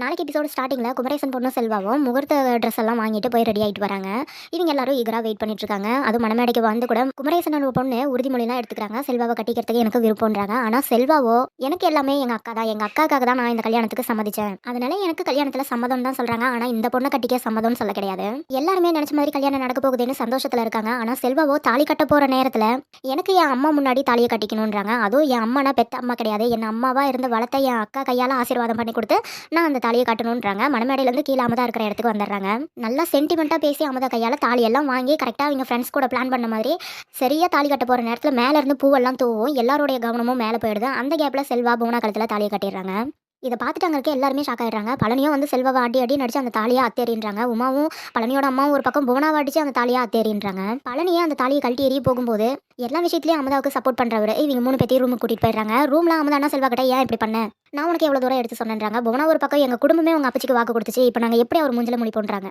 நாளைக்கு எபிசோடு ஸ்டார்டிங்கில் குமரேசன் பொண்ணு செல்வாவும் முகூர்த்த ட்ரெஸ் எல்லாம் வாங்கிட்டு போய் ரெடி ஆகிட்டு வராங்க. இவங்க எல்லாரும் ஈகராக வெயிட் பண்ணிட்டு இருக்காங்க. அது மணமேடைக்கு வந்து கூட குமரேசனோட பொண்ணு உறுதிமொழிலாம் எடுத்துக்கிறாங்க. செல்வாவை கட்டிக்கிறதுக்கு எனக்கு விருப்பம்ன்றாங்க. ஆனால் செல்வாவோ எனக்கு எல்லாமே எங்கள் அக்கா தான். எங்கள் அக்காக்காக தான் நான் இந்த கல்யாணத்துக்கு சம்மதிச்சேன். அதனால எனக்கு கல்யாணத்தில் சம்மதம் தான் சொல்கிறாங்க ஆனால் இந்த பொண்ணை கட்டிக்க சம்மதம்னு சொல்ல கிடையாது. எல்லாருமே நினச்ச மாதிரி கல்யாணம் நடக்க போகுதுன்னு சந்தோஷத்தில் இருக்காங்க. ஆனால் செல்வாவோ தாலி கட்ட போகிற நேரத்தில் எனக்கு என் அம்மா முன்னாடி தாலியை கட்டிக்கணுன்றாங்க அதுவும் என் அம்மானா பெத்த அம்மா கிடையாது. என் அம்மாவாக இருந்து வளர்த்த என் அக்கா கையால் ஆசீர்வாதம் பண்ணி கொடுத்து நான் அந்த தாலியை கட்டணுன்றாங்க மணமேடையிலேருந்து கீழே அமதா இருக்கிற இடத்துக்கு வந்துடுறாங்க. நல்லா சென்டிமெண்ட்டாக பேசி அமதா கையால் தாலியெல்லாம் வாங்கி கரெக்டாக அவங்க ஃப்ரெண்ட்ஸ் கூட பிளான் பண்ண மாதிரி சரியாக தாலி கட்ட போகிற நேரத்தில் மேலே இருந்து பூவெல்லாம் தூவும். எல்லாருடைய கவனமும் மேலே போயிடுது. அந்த கேப்பில் செல்வா பூனா கழுத்தில் தாலியை கட்டிடுறாங்க. இதை பார்த்துட்டு அங்கே இருக்க எல்லாருமே ஷாக் ஆகிடுறாங்க பழனியும் வந்து செல்வாவை அடி அடி நடிச்சு அந்த தாலியாக அத்தேறின்றாங்க. உமாவும் பழனியோட அம்மாவும் ஒரு பக்கம் புவனாவை அடிச்சு அந்த தாலியாக அத்தேறின்றாங்க. பழனியே அந்த தாலியை கழட்டி ஏறி போகும்போது எல்லா விஷயத்துலயும் அமதாவுக்கு சப்போர்ட் பண்றவர். இவங்க மூணு பேத்தையும் ரூமுக்கு கூட்டிட்டு போயிடுறாங்க. ரூம்ல அமதானா செல்வா கிட்ட ஏன் இப்படி பண்ண? நான் உனக்கு எவ்வளவு தூரம் எடுத்து சொன்னேன்றாங்க. புவனா ஒரு பக்கம் எங்க குடும்பமே உங்க அப்பச்சிக்கு வாக்கு கொடுத்துச்சு. இப்போ நாங்க எப்படி அவர் மூஞ்சில முடி பண்றாங்க